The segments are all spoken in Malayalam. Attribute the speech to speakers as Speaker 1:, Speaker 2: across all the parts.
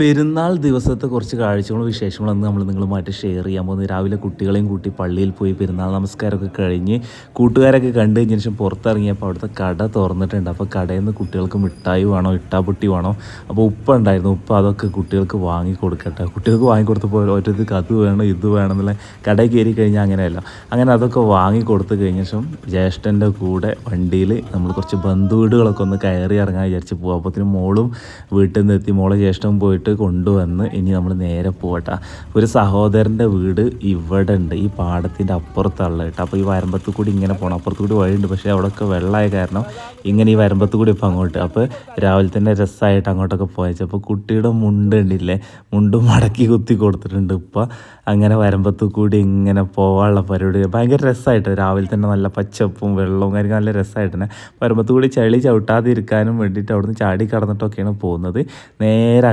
Speaker 1: പെരുന്നാൾ ദിവസത്തെ കുറച്ച് കാഴ്ചകളും വിശേഷങ്ങളും അന്ന് നമ്മൾ നിങ്ങളുമായിട്ട് ഷെയർ ചെയ്യാൻ പോകുന്നത് രാവിലെ കുട്ടികളെയും കൂട്ടി പള്ളിയിൽ പോയി പെരുന്നാൾ നമസ്കാരമൊക്കെ കഴിഞ്ഞ് കൂട്ടുകാരൊക്കെ കണ്ടു കഴിഞ്ഞ ശേഷം പുറത്തിറങ്ങിയപ്പോൾ അവിടുത്തെ കട തുറന്നിട്ടുണ്ട്. അപ്പോൾ കടയിൽ നിന്ന് കുട്ടികൾക്ക് മിഠായി വേണോ ഇട്ടാപ്പൊട്ടി വേണോ? അപ്പോൾ ഉപ്പ ഉണ്ടായിരുന്നു. ഉപ്പ അതൊക്കെ കുട്ടികൾക്ക് വാങ്ങി കൊടുക്കട്ടെ. കുട്ടികൾക്ക് വാങ്ങി കൊടുത്തപ്പോൾ ഓരോരുത്തർക്ക് കത്ത് വേണം ഇത് വേണം എന്നുള്ള കടയിൽ കയറി കഴിഞ്ഞാൽ അങ്ങനെയല്ല. അങ്ങനെ അതൊക്കെ വാങ്ങി കൊടുത്തു കഴിഞ്ഞ ശേഷം ജ്യേഷ്ഠന്റെ കൂടെ വണ്ടിയിൽ നമ്മൾ കുറച്ച് ബന്ധുവീടുകളൊക്കെ ഒന്ന് കയറി ഇറങ്ങാൻ വിചാരിച്ച് പോകും അപ്പോഴത്തേനും മോളും വീട്ടിൽ നിന്ന് എത്തി. മോളെ ജ്യേഷ്ഠം പോയിട്ട് കൊണ്ടുവന്ന് ഇനി നമ്മൾ നേരെ പോകട്ടെ ഒരു സഹോദരന്റെ വീട് ഇവിടെ ഉണ്ട് ഈ പാടത്തിന്റെ അപ്പുറത്തുള്ള കേട്ടോ. അപ്പോൾ ഈ വരമ്പത്ത് കൂടി ഇങ്ങനെ പോകണം അപ്പുറത്ത് കൂടി വഴിയുണ്ട് പക്ഷേ അവിടെയൊക്കെ വെള്ളമായ കാരണം ഇങ്ങനെ ഈ വരമ്പത്ത് കൂടി ഇപ്പോൾ അങ്ങോട്ട്. അപ്പോൾ രാവിലെ തന്നെ രസമായിട്ട് അങ്ങോട്ടൊക്കെ പോയച്ചു. അപ്പോൾ കുട്ടിയുടെ മുണ്ട് മുണ്ട് മടക്കി കുത്തി കൊടുത്തിട്ടുണ്ട്. ഇപ്പോൾ അങ്ങനെ വരമ്പത്ത് കൂടി ഇങ്ങനെ പോകാനുള്ള പരിപാടി. ഭയങ്കര രസമായിട്ട് രാവിലെ തന്നെ നല്ല പച്ചപ്പും വെള്ളവും കാര്യങ്ങൾ നല്ല രസമായിട്ട് തന്നെ. വരമ്പത്ത് കൂടി ചളി ചവിട്ടാതിരിക്കാനും വേണ്ടിയിട്ട് അവിടുന്ന് ചാടി കടന്നിട്ടൊക്കെയാണ് പോകുന്നത്. നേരെ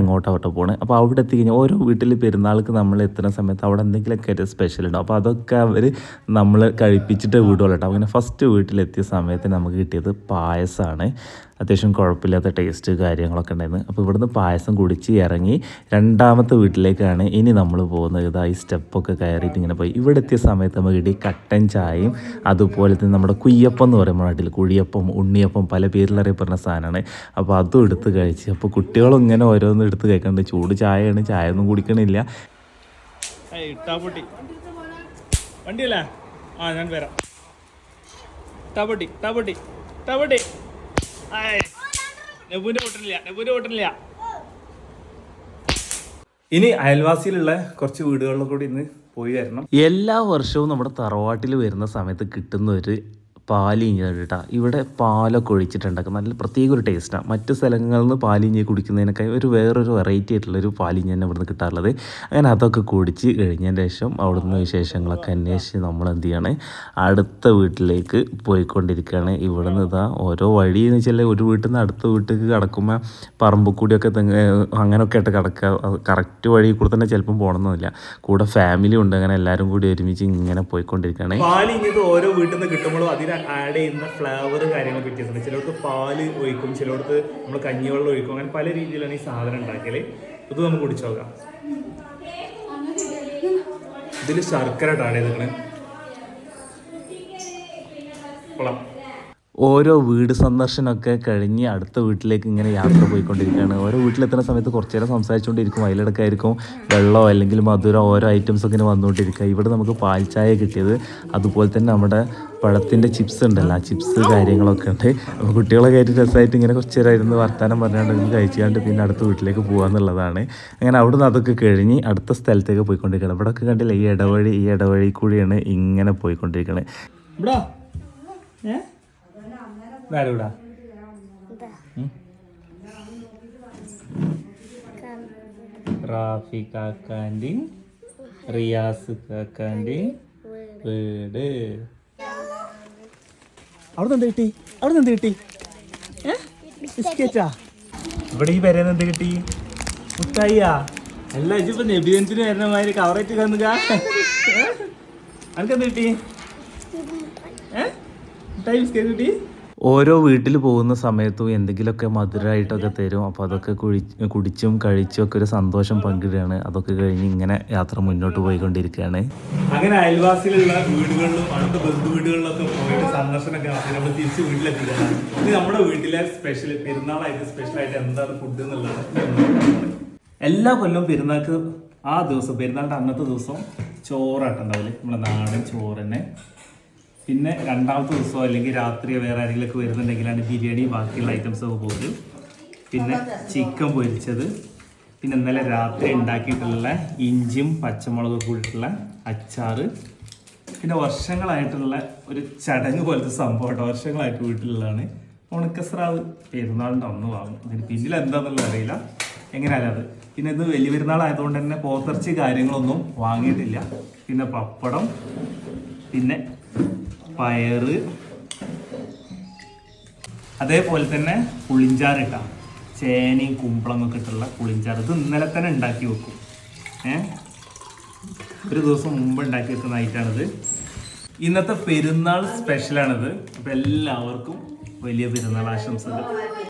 Speaker 1: അങ്ങോട്ടോട്ട് പോകണത് അപ്പോൾ അവിടെ എത്തിക്കഴിഞ്ഞാൽ ഓരോ വീട്ടിൽ പെരുന്നാൾക്ക് നമ്മൾ എത്തുന്ന സമയത്ത് അവിടെ എന്തെങ്കിലുമൊക്കെ ഒരു സ്പെഷ്യൽ ഉണ്ടാവും. അപ്പോൾ അതൊക്കെ അവർ നമ്മൾ കഴിപ്പിച്ചിട്ട് കേട്ടോ. അങ്ങനെ ഫസ്റ്റ് വീട്ടിലെത്തിയ സമയത്ത് നമുക്ക് കിട്ടിയത് പായസമാണ് അത്യാവശ്യം കുഴപ്പമില്ലാത്ത ടേസ്റ്റ് കാര്യങ്ങളൊക്കെ ഉണ്ടായിരുന്നു. അപ്പോൾ ഇവിടുന്ന് പായസം കുടിച്ച് ഇറങ്ങി രണ്ടാമത്തെ വീട്ടിലേക്കാണ് ഇനി നമ്മൾ പോകുന്നത്. ഇതാ ഈ സ്റ്റെപ്പൊക്കെ കയറിയിട്ട് ഇങ്ങനെ പോയി. ഇവിടെ എത്തിയ സമയത്ത് നമുക്ക് കിട്ടി കട്ടൻ ചായയും അതുപോലെ തന്നെ നമ്മുടെ കുയ്യപ്പം എന്ന് പറയുമ്പോൾ നാട്ടിൽ കുഴിയപ്പം ഉണ്ണിയപ്പം പല പേരിൽ അറിയപ്പെടുന്ന സാധനമാണ്. അപ്പോൾ അതും എടുത്ത് കഴിച്ച് അപ്പോൾ കുട്ടികളും ഇങ്ങനെ ഓരോന്നും എടുത്ത് കഴിക്കുന്നുണ്ട് ചൂട് ചായയാണ് ചായ ഒന്നും കുടിക്കണില്ല
Speaker 2: വണ്ടിയല്ലേ? ആ ഞാൻ വരാം. ഇട്ടാപ്പൊട്ടി ഇട്ടാപ്പൊട്ടി ആയ് നെബുവിന്റെ നെബുവിന്റെ ഇനി അയൽവാസിയിലുള്ള കുറച്ച് വീടുകളിലും കൂടി ഇന്ന് പോയി വരണം.
Speaker 1: എല്ലാ വർഷവും നമ്മുടെ തറവാട്ടിൽ വരുന്ന സമയത്ത് കിട്ടുന്ന ഒരു പാലിഞ്ഞതാണ് കേട്ടോ ഇവിടെ പാലൊക്കെ ഒഴിച്ചിട്ടുണ്ടാക്കും. നല്ല പ്രത്യേക ഒരു ടേസ്റ്റാണ് മറ്റ് സ്ഥലങ്ങളിൽ നിന്ന് പാലിഞ്ഞ് കുടിക്കുന്നതിനൊക്കെ ഒരു വേറൊരു വെറൈറ്റി ആയിട്ടുള്ള ഒരു പാലിഞ്ഞ് തന്നെ ഇവിടുന്ന് കിട്ടാറുള്ളത്. അങ്ങനെ അതൊക്കെ കുടിച്ച് കഴിഞ്ഞതിന് ശേഷം അവിടുന്ന് വിശേഷങ്ങളൊക്കെ അന്വേഷിച്ച് നമ്മൾ എന്ത് ചെയ്യാണ്? അടുത്ത വീട്ടിലേക്ക് പോയിക്കൊണ്ടിരിക്കുകയാണ്. ഇവിടുന്ന് ഇതാ ഓരോ വഴി എന്ന് വെച്ചാൽ ഒരു വീട്ടിൽ നിന്ന് അടുത്ത വീട്ടിലേക്ക് കടക്കുമ്പോൾ പറമ്പ് കൂടിയൊക്കെ അങ്ങനെയൊക്കെ ആയിട്ട് കിടക്കുക. കറക്റ്റ് വഴി കൂടെ തന്നെ ചിലപ്പം പോകണമെന്നില്ല കൂടെ ഫാമിലി ഉണ്ട്. അങ്ങനെ എല്ലാവരും കൂടി ഒരുമിച്ച് ഇങ്ങനെ പോയിക്കൊണ്ടിരിക്കുകയാണ്.
Speaker 2: ഓരോ വീട്ടിൽ നിന്ന് കിട്ടുമ്പോഴും അതിൽ ആഡ് ചെയ്യുന്ന ഫ്ലേവർ കാര്യങ്ങൾ വ്യത്യാസമുണ്ട്. ചിലർക്ക് പാൽ ഒഴിക്കും ചിലർക്ക് നമ്മൾ കഞ്ഞിവെള്ളം ഒഴിക്കും. അങ്ങനെ പല രീതിയിലാണ് ഈ സാധനം ഉണ്ടാക്കൽ. ഇത് നമുക്ക് കുടിച്ചു നോക്കാം. ഇതിൽ ശർക്കര ആഡ് ചെയ്തിരിക്കണേ. കൊള്ളാം.
Speaker 1: ഓരോ വീട് സന്ദർശനമൊക്കെ കഴിഞ്ഞ് അടുത്ത വീട്ടിലേക്ക് ഇങ്ങനെ യാത്ര പോയിക്കൊണ്ടിരിക്കുകയാണ്. ഓരോ വീട്ടിലെത്തുന്ന സമയത്ത് കുറച്ച് നേരം സംസാരിച്ചുകൊണ്ടിരിക്കും. അതിലിടക്കായിരിക്കും വെള്ളമോ അല്ലെങ്കിൽ മധുരം ഓരോ ഐറ്റംസ് ഇങ്ങനെ വന്നുകൊണ്ടിരിക്കുക. ഇവിടെ നമുക്ക് പാൽച്ചായ കിട്ടിയത് അതുപോലെ തന്നെ നമ്മുടെ പഴത്തിന്റെ ചിപ്സ് ഉണ്ടല്ലോ. ആ ചിപ്സ് കാര്യങ്ങളൊക്കെ ഉണ്ട്. അപ്പോൾ കുട്ടികളൊക്കെ ആയിട്ട് രസമായിട്ട് ഇങ്ങനെ കുറച്ച് നേരം ഇരുന്ന് വർത്തമാനം പറഞ്ഞുകൊണ്ട് ഇങ്ങനെ കഴിച്ചുകൊണ്ട് പിന്നെ അടുത്ത വീട്ടിലേക്ക് പോകാമെന്നുള്ളതാണ് അങ്ങനെ അവിടെ നിന്ന് അതൊക്കെ കഴിഞ്ഞ് അടുത്ത സ്ഥലത്തേക്ക് പോയിക്കൊണ്ടിരിക്കണം ഇവിടെ ഒക്കെ കണ്ടില്ല ഈ ഇടവഴി ഈ ഇടവഴി കൂടിയാണ് ഇങ്ങനെ പോയിക്കൊണ്ടിരിക്കുന്നത്
Speaker 2: ഏ? വേറെ ഇവിടെ റാഫി കാക്കാന്റെ റിയാസ് കാക്കാന്റെ വീട്. അവിടെ എന്ത് കിട്ടി? അവിടെ എന്ത് കിട്ടി? ബിസ്ക്കറ്റാ? ഇവിടെ ഈ വരെ എന്ത് കിട്ടി? മുട്ടായിയാ? അല്ല ഇതിപ്പോ നെബിയൻസിന് വരുന്ന മാതിരി കവറേറ്റ് കന്നുക അനക്കെന്ത് കിട്ടി? ഏ? മുട്ടായി ബിസ്ക്കറ്റ് കിട്ടി
Speaker 1: ഓരോ വീട്ടിൽ പോകുന്ന സമയത്തും എന്തെങ്കിലുമൊക്കെ മധുരമായിട്ടൊക്കെ തരും. അപ്പോൾ അതൊക്കെ കുഴി കുടിച്ചും കഴിച്ചും ഒക്കെ ഒരു സന്തോഷം പങ്കിടുകയാണ്. അതൊക്കെ കഴിഞ്ഞ് ഇങ്ങനെ യാത്ര മുന്നോട്ട് പോയിക്കൊണ്ടിരിക്കുകയാണ്.
Speaker 2: അങ്ങനെ അയൽവാസിയിലുള്ള വീടുകളിലും അടുത്ത ബന്ധു വീടുകളിലൊക്കെ പോയിട്ട് സന്ദർശനമൊക്കെ നടത്തി നമ്മൾ തിരിച്ച് വീട്ടിലെത്തിക്കുകയാണ് ഇത് നമ്മുടെ വീട്ടിലെ സ്പെഷ്യൽ പെരുന്നാളായിട്ട് സ്പെഷ്യൽ ആയിട്ട് എന്താണ് ഫുഡ് എന്നുള്ളത് എല്ലാ കൊല്ലവും പെരുന്നാൾക്ക് ആ ദിവസം പെരുന്നാളിന്റെ അന്നത്തെ ദിവസം ചോറാട്ടുണ്ടാവില്ലേ നമ്മുടെ നാടൻ ചോറ് തന്നെ പിന്നെ രണ്ടാമത്തെ ദിവസം അല്ലെങ്കിൽ രാത്രി വേറെ ആരെങ്കിലും ഒക്കെ വരുന്നുണ്ടെങ്കിലാണ് ബിരിയാണി ബാക്കിയുള്ള ഐറ്റംസ് ഒക്കെ പോകുന്നത് പിന്നെ ചിക്കൻ പൊരിച്ചത്. പിന്നെ ഇന്നലെ രാത്രി ഉണ്ടാക്കിയിട്ടുള്ള ഇഞ്ചിയും പച്ചമുളകും കൂടിയിട്ടുള്ള അച്ചാറ്. പിന്നെ വർഷങ്ങളായിട്ടുള്ള ഒരു ചടങ്ങ് പോലത്തെ സംഭവം കേട്ടോ. വർഷങ്ങളായിട്ട് വീട്ടിലുള്ളതാണ്. ഉണക്കസ്രാവ് പെരുന്നാളിന്റെ അന്ന് വാങ്ങും. ഇതിന് പിന്നിൽ എന്താണെന്നുള്ളത് അറിയില്ല. എങ്ങനെയാലും അത്. പിന്നെ ഇത് വലിയ പെരുന്നാളായതുകൊണ്ട് തന്നെ പോത്തിറച്ചി കാര്യങ്ങളൊന്നും വാങ്ങിയിട്ടില്ല. പിന്നെ പപ്പടം. പിന്നെ പയറ്. അതേപോലെ തന്നെ പുളിഞ്ചാറ് ഇട്ടാം. ചേനയും കുമ്പളങ്ങൊക്കെ ഇട്ടുള്ള പുളിഞ്ചാറ്. ഇത് ഇന്നലെ തന്നെ ഉണ്ടാക്കി വെക്കും. ഏ? ഒരു ദിവസം മുമ്പ് ഉണ്ടാക്കി വെക്കുന്ന ഐറ്റാണിത് ഇന്നത്തെ പെരുന്നാൾ സ്പെഷ്യലാണിത് അപ്പം എല്ലാവർക്കും വലിയ പെരുന്നാൾ ആശംസകൾ.